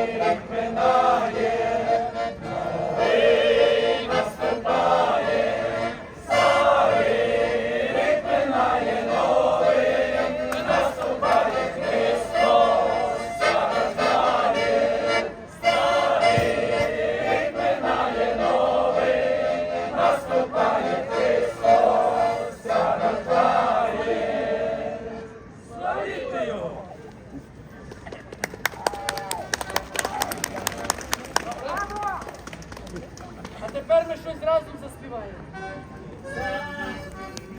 Krishna тепер ми щось разом заспіваємо.